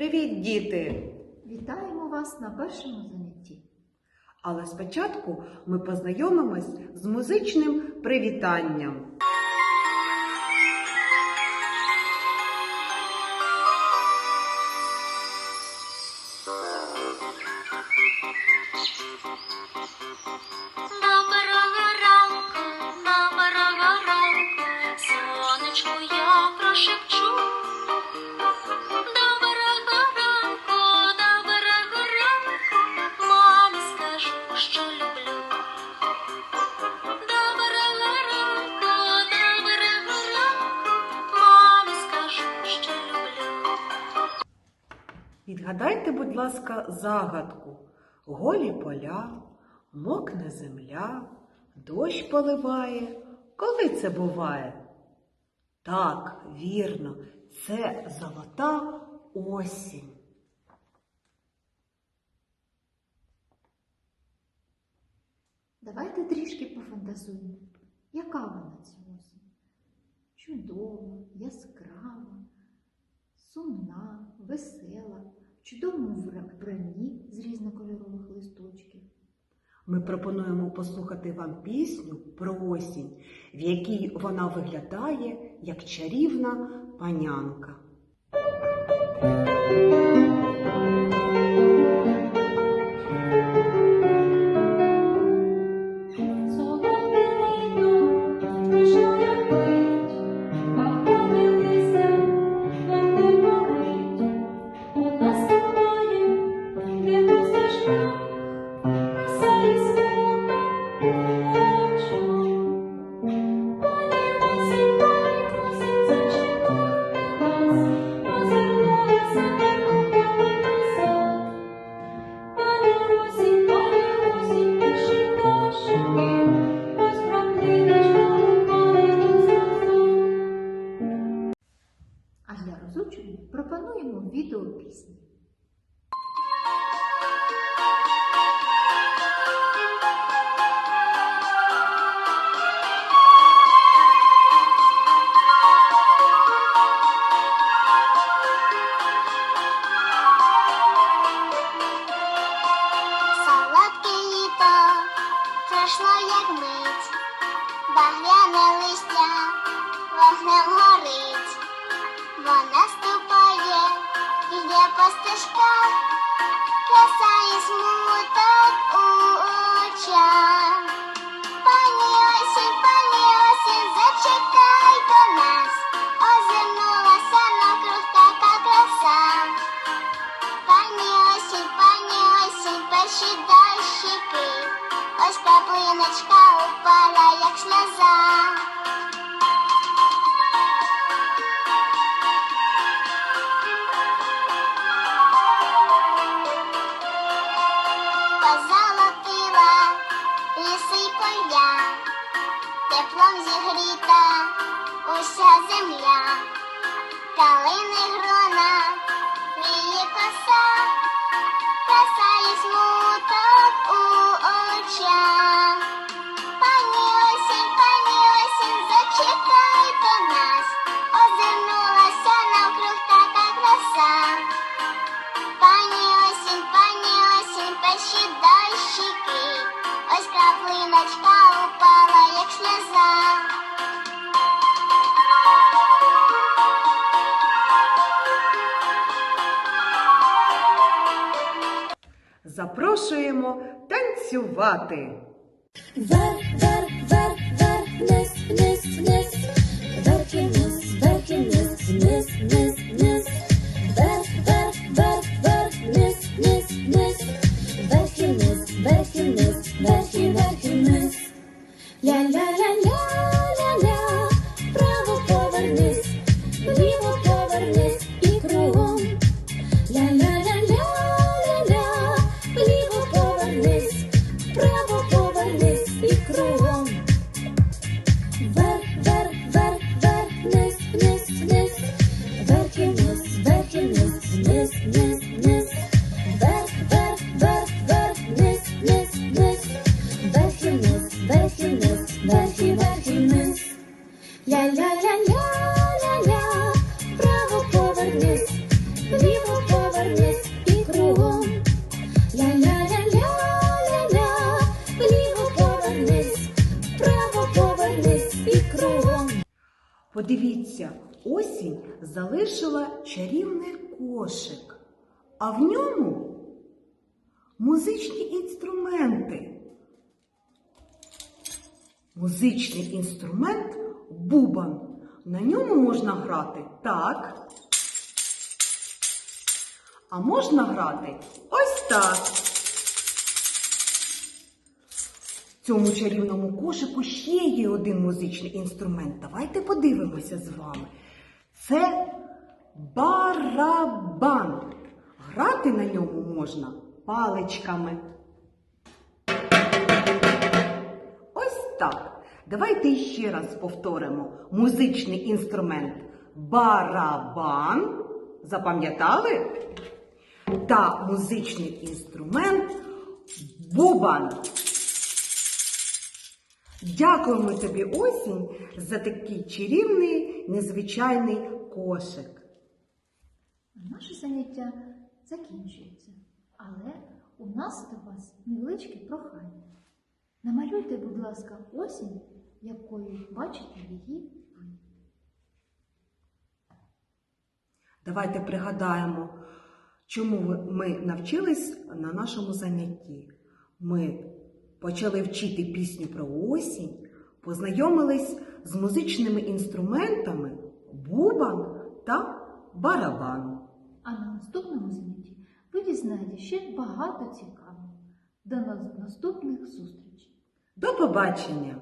Привіт, діти! Вітаємо вас на першому занятті. Але спочатку ми познайомимось з музичним привітанням. Відгадайте, будь ласка, загадку. Голі поля, мокне земля, дощ поливає. Коли це буває? Так, вірно, це золота осінь. Давайте трішки пофантазуємо. Яка вона ця осінь? Чудова, яскрава, сумна, весела, чудовому вбранні з різнокольорових листочків. Ми пропонуємо послухати вам пісню про осінь, в якій вона виглядає як чарівна панянка. Краса стежках, краса і смуток у очах. Пані осінь, пані осінь, зачекайте нас, озирнулася навкруг така краса. Пані осінь, пані осінь, перші дощики, ось краплиночка упала, як сльоза. Запрошуємо танцювати. Бабуся осінь залишила чарівний кошик, а в ньому музичні інструменти. Музичний інструмент бубан. На ньому можна грати так. А можна грати ось так. В цьому чарівному кошику ще є один музичний інструмент. Давайте подивимося з вами. Це барабан. Грати на ньому можна паличками. Ось так. Давайте ще раз повторимо музичний інструмент барабан. Запам'ятали? Та музичний інструмент бубан. Дякуємо тобі, осінь, за такий чарівний, незвичайний кошик. Наше заняття закінчується, але у нас до вас невеличке прохання. Намалюйте, будь ласка, осінь, якою бачите її ви. Давайте пригадаємо, чому ми навчились на нашому занятті. Ми почали вчити пісню про осінь, познайомились з музичними інструментами бубан та барабан. А на наступному занятті ви дізнаєте ще багато цікавого. До нас- наступних зустрічей! До побачення!